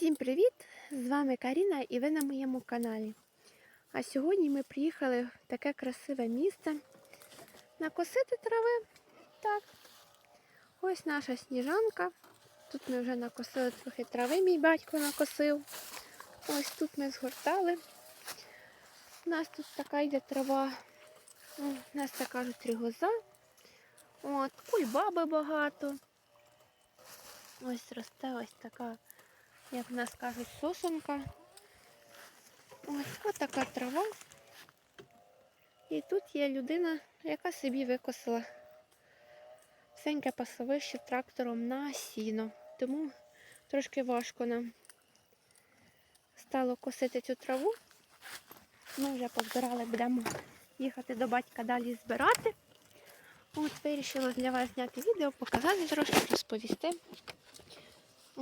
Всім привіт! З вами Каріна і ви на моєму каналі. А сьогодні ми приїхали в таке красиве місце накосити трави. Так. Ось наша сніжанка. Тут ми вже накосили трохи трави, мій батько накосив. Ось тут ми згортали. У нас тут така йде трава. У нас так кажуть тригоза. От, кульбаби багато. Ось росте ось така як в нас кажуть, сосонка. Ось ось така трава. І тут є людина, яка собі викосила всеньке пасовище трактором на сіно. Тому трошки важко нам стало косити цю траву. Ми вже позбирали, будемо їхати до батька далі збирати. От вирішила для вас зняти відео, показати трошки, розповісти.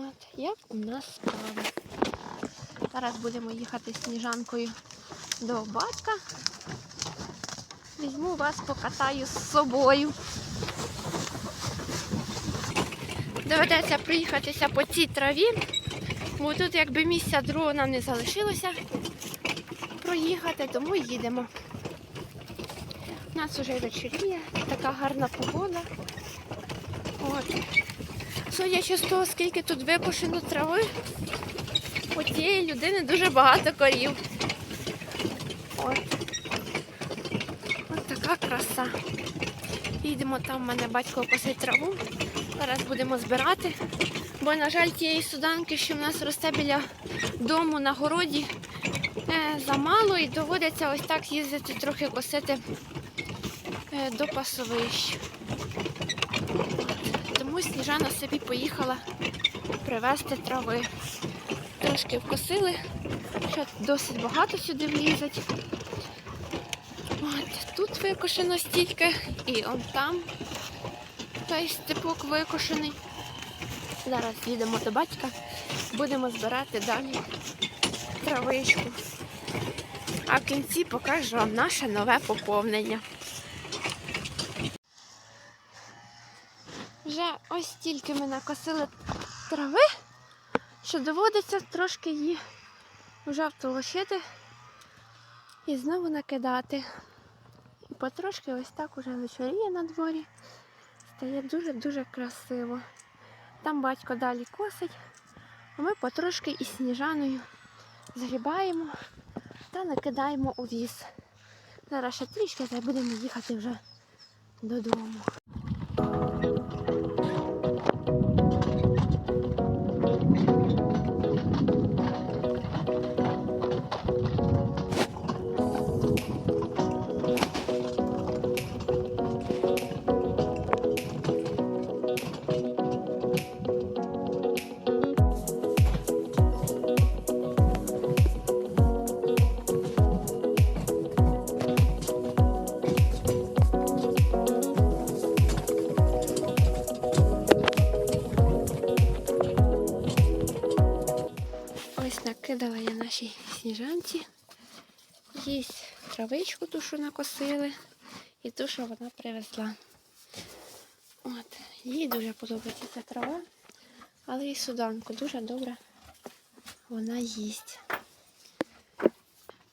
От, як у нас справи. Зараз будемо їхати сніжанкою до батька. Візьму вас, покатаю з собою. Доведеться проїхатися по цій траві, бо тут якби місця другого нам не залишилося проїхати, тому їдемо. У нас вже вечоріє, така гарна погода. От. Судячи з того, скільки тут випушено трави, у тієї людини дуже багато корів. От. Ось така краса. Їдемо там, в мене батько косить траву. Зараз будемо збирати. Бо, на жаль, тієї суданки, що в нас росте біля дому на городі, е, замало і доводиться ось так їздити трохи косити е, до пасовищ. Тому Сніжана собі поїхала привезти трави. Трошки вкосили, що досить багато сюди влізать. От, тут викошено стільки і он там той степок викошений. Зараз їдемо до батька, будемо збирати далі травичку. А в кінці покажу вам наше нове поповнення. Вже ось стільки ми накосили трави, що доводиться трошки її вже втолощити і знову накидати. І потрошки ось так уже вечоріє на дворі. Стає дуже-дуже красиво. Там батько далі косить, а ми потрошки із сніжаною згрібаємо та накидаємо у віз. Зараз ще трішки та будемо їхати вже додому. Накидала я нашій сніжанці. Їсть травичку, ту, що накосили, і ту, що вона привезла. От, Їй дуже подобається ця трава, але і суданку дуже добре вона їсть.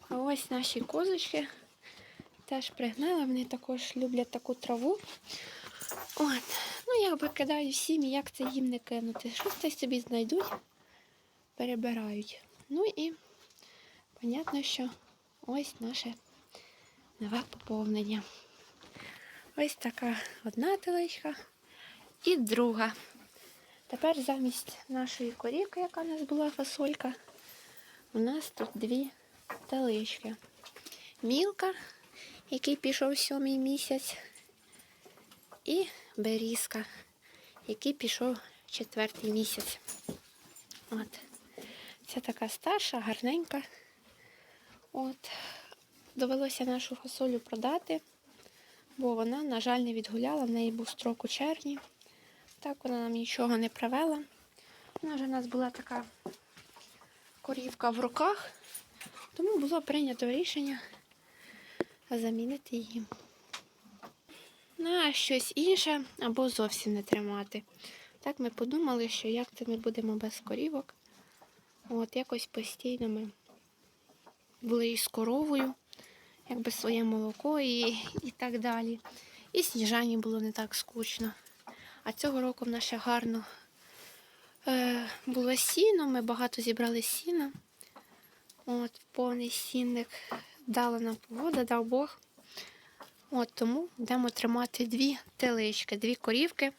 А ось наші козочки теж пригнали, вони також люблять таку траву. От, ну я викидаю всім, як це їм не кинути. Щось собі знайдуть перебирають. Ну і, понятно, що ось наше нове поповнення. Ось така одна телечка і друга. Тепер замість нашої корівки, яка у нас була фасолька, у нас тут дві телички. Мілка, який пішов сьомий місяць, і берізка, який пішов четвертий місяць. От. Це така старша, гарненька. От. Довелося нашу фасолю продати, бо вона, на жаль, не відгуляла, в неї був строк у червні. Так вона нам нічого не привела. Вона вже у нас була така корівка в руках, тому було прийнято рішення замінити її на щось інше або зовсім не тримати. Так ми подумали, що як це ми будемо без корівок. От якось постійно ми були із коровою, якби своє молоко і, і так далі. І сніжані було не так скучно. А цього року в нас ще гарно е, було сіно, ми багато зібрали сіна. От, повний сінник дала нам погода, дав Бог. От тому будемо тримати дві телички, дві корівки.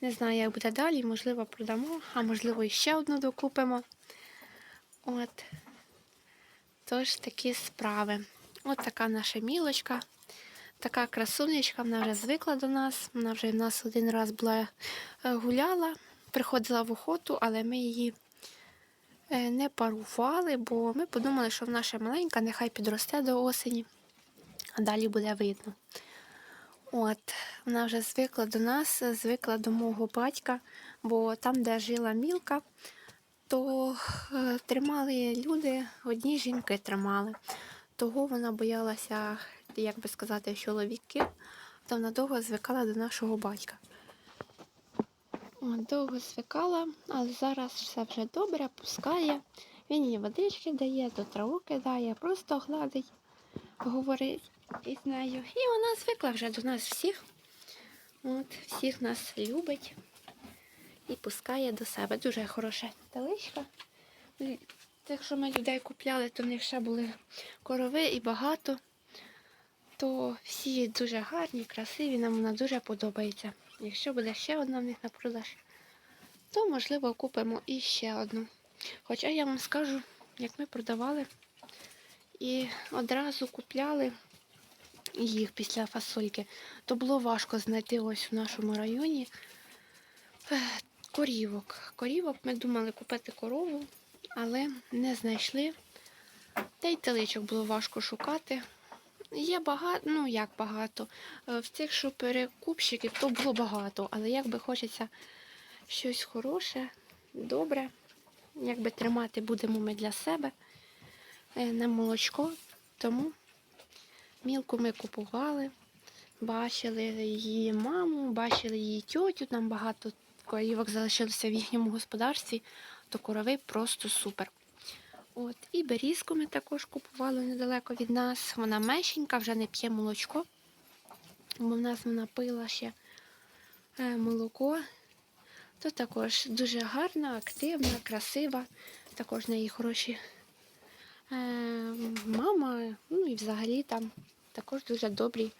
Не знаю, як буде далі, можливо, продамо, а можливо, і ще одну докупимо. От. Тож такі справи. От така наша мілочка. Така красунечка, вона вже звикла до нас. Вона вже в нас один раз була е, гуляла, приходила в охоту, але ми її е, не парували, бо ми подумали, що вона ще маленька, нехай підросте до осені, а далі буде видно. От, вона вже звикла до нас, звикла до мого батька, бо там, де жила мілка, то е, тримали люди, одні жінки тримали. Того вона боялася, як би сказати, чоловіків, то вона довго звикала до нашого батька. Довго звикала, але зараз все вже добре, пускає. Він їй водички дає, до траву кидає, просто гладить, говорить із нею. І вона звикла вже до нас всіх. От, всіх нас любить і пускає до себе. Дуже хороша теличка. Якщо ми людей купляли, то в них ще були корови і багато, то всі дуже гарні, красиві, нам вона дуже подобається. Якщо буде ще одна в них на продаж, то можливо купимо і ще одну. Хоча я вам скажу, як ми продавали і одразу купляли їх після фасольки, то було важко знайти ось в нашому районі корівок. Корівок ми думали купити корову, але не знайшли. Та й теличок було важко шукати. Є багато, ну як багато. Е, В цих що перекупщиків то було багато, але якби хочеться щось хороше, добре, якби тримати будемо ми для себе е, на молочко. Тому мілку ми купували, бачили її маму, бачили її тьотю, там багато корівок залишилося в їхньому господарстві, то корови просто супер. От, І берізку ми також купували недалеко від нас. Вона меншенька, вже не п'є молочко, бо в нас вона пила ще е, молоко. То також дуже гарна, активна, красива. Також в неї хороші е, мама, ну і взагалі там також дуже добрі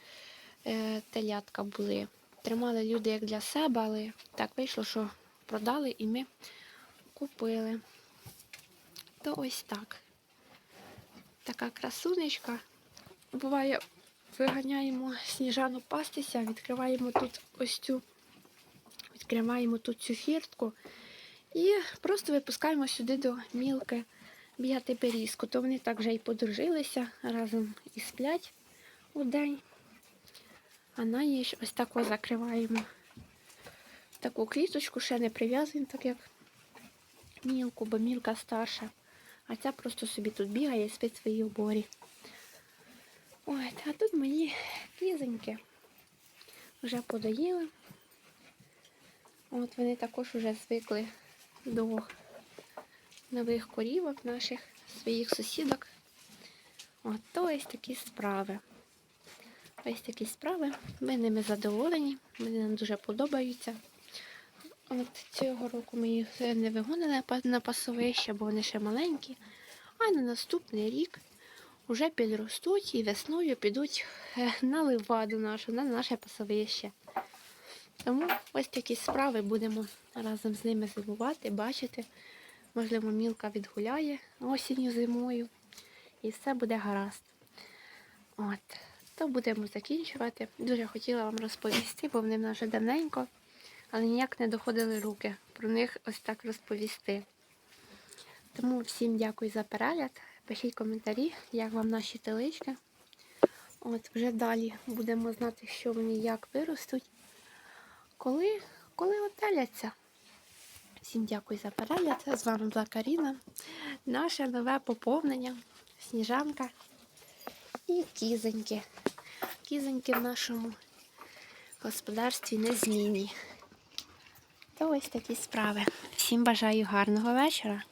е, телятка були. Тримали люди як для себе, але так вийшло, що продали і ми купили. То ось так. Така красунечка. Буває, виганяємо сніжану пастися, відкриваємо тут ось цю, відкриваємо тут цю фіртку і просто випускаємо сюди до мілки б'яти берізку. То вони так вже і подружилися, разом і сплять у день. А на її ось тако закриваємо. Таку кліточку ще не прив'язуємо, так як мілку, бо мілка старша. А ця просто собі тут бігає і спить в своїй оборі. Ой, а тут мої кізоньки вже подоїли. От вони також вже звикли до нових корівок наших, своїх сусідок. От то ось такі справи. Ось такі справи. Ми ними задоволені, вони нам дуже подобаються. От цього року ми їх не вигонили на пасовище, бо вони ще маленькі. А на наступний рік вже підростуть і весною підуть е, на ливаду нашу, на наше пасовище. Тому ось такі справи будемо разом з ними зимувати, бачити. Можливо, мілка відгуляє осінню зимою. І все буде гаразд. От, то будемо закінчувати. Дуже хотіла вам розповісти, бо вони в нас вже давненько але ніяк не доходили руки про них ось так розповісти. Тому всім дякую за перегляд. Пишіть коментарі, як вам наші телички. От Вже далі будемо знати, що вони як виростуть, коли коли отеляться. Всім дякую за перегляд. З вами була Каріна. Наше нове поповнення, сніжанка і кізоньки. Кізоньки в нашому господарстві незмінні. То ось такі справи. Всім бажаю гарного вечора.